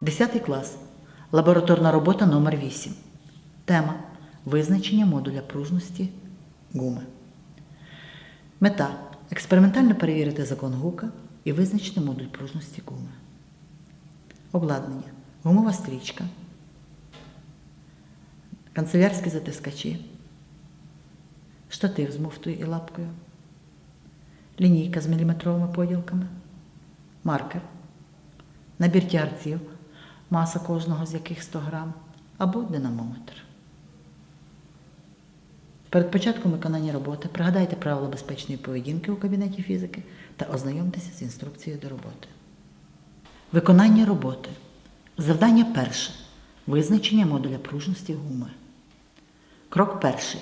10 клас. Лабораторна робота номер 8 Тема Визначення модуля пружності гуми. Мета експериментально перевірити закон Гука і визначити модуль пружності гуми. Обладнання. Гумова стрічка. Канцелярські затискачі. Штатив з муфтою і лапкою. Лінійка з міліметровими поділками. Маркер. Набір тягарців, маса кожного з яких 100 грам, або динамометр. Перед початком виконання роботи пригадайте правила безпечної поведінки у кабінеті фізики та ознайомтеся з інструкцією до роботи. Виконання роботи. Завдання перше. Визначення модуля пружності гуми. Крок перший.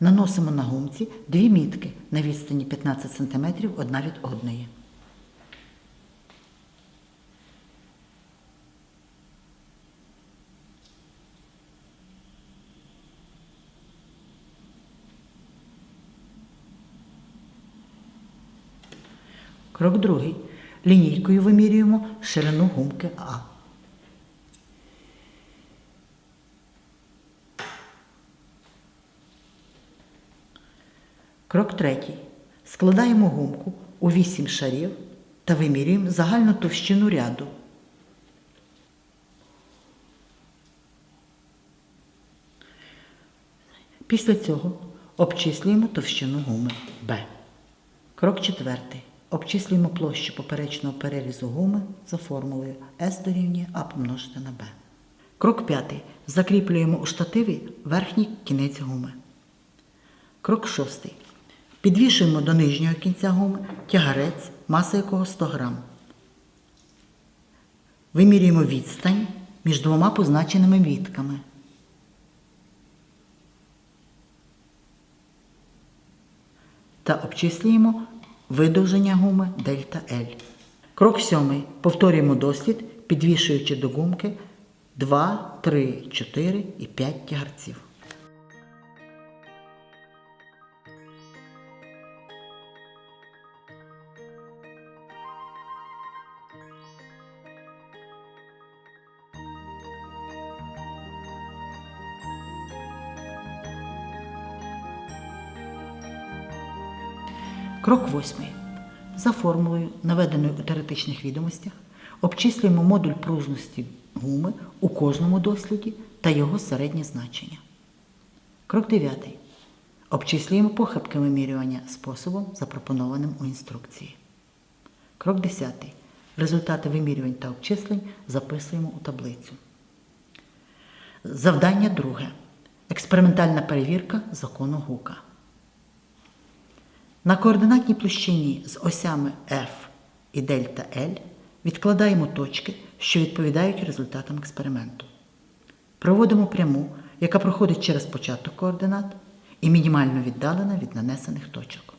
Наносимо на гумці дві мітки на відстані 15 см одна від одної. Крок другий. Лінійкою вимірюємо ширину гумки А. Крок третій. Складаємо гумку у 8 шарів та вимірюємо загальну товщину ряду. Після цього обчислюємо товщину гуми Б. Крок четвертий. Обчислюємо площу поперечного перерізу гуми за формулою S дорівнює А помножити на Б. Крок п'ятий. Закріплюємо у штативі верхній кінець гуми. Крок шостий. Підвішуємо до нижнього кінця гуми тягарець, маса якого 100 грам. Вимірюємо відстань між двома позначеними вітками. Та обчислюємо видовження гуми дельта L. Крок сьомий. Повторюємо дослід, підвішуючи до гумки 2, 3, 4 і 5 тягарців. Крок восьмий. За формулою, наведеною у теоретичних відомостях, обчислюємо модуль пружності гуми у кожному досліді та його середнє значення. Крок дев'ятий. Обчислюємо похибки вимірювання способом, запропонованим у інструкції. Крок 10. Результати вимірювань та обчислень записуємо у таблицю. Завдання друге. Експериментальна перевірка закону Гука. На координатній площині з осями F і дельта L відкладаємо точки, що відповідають результатам експерименту. Проводимо пряму, яка проходить через початок координат і мінімально віддалена від нанесених точок.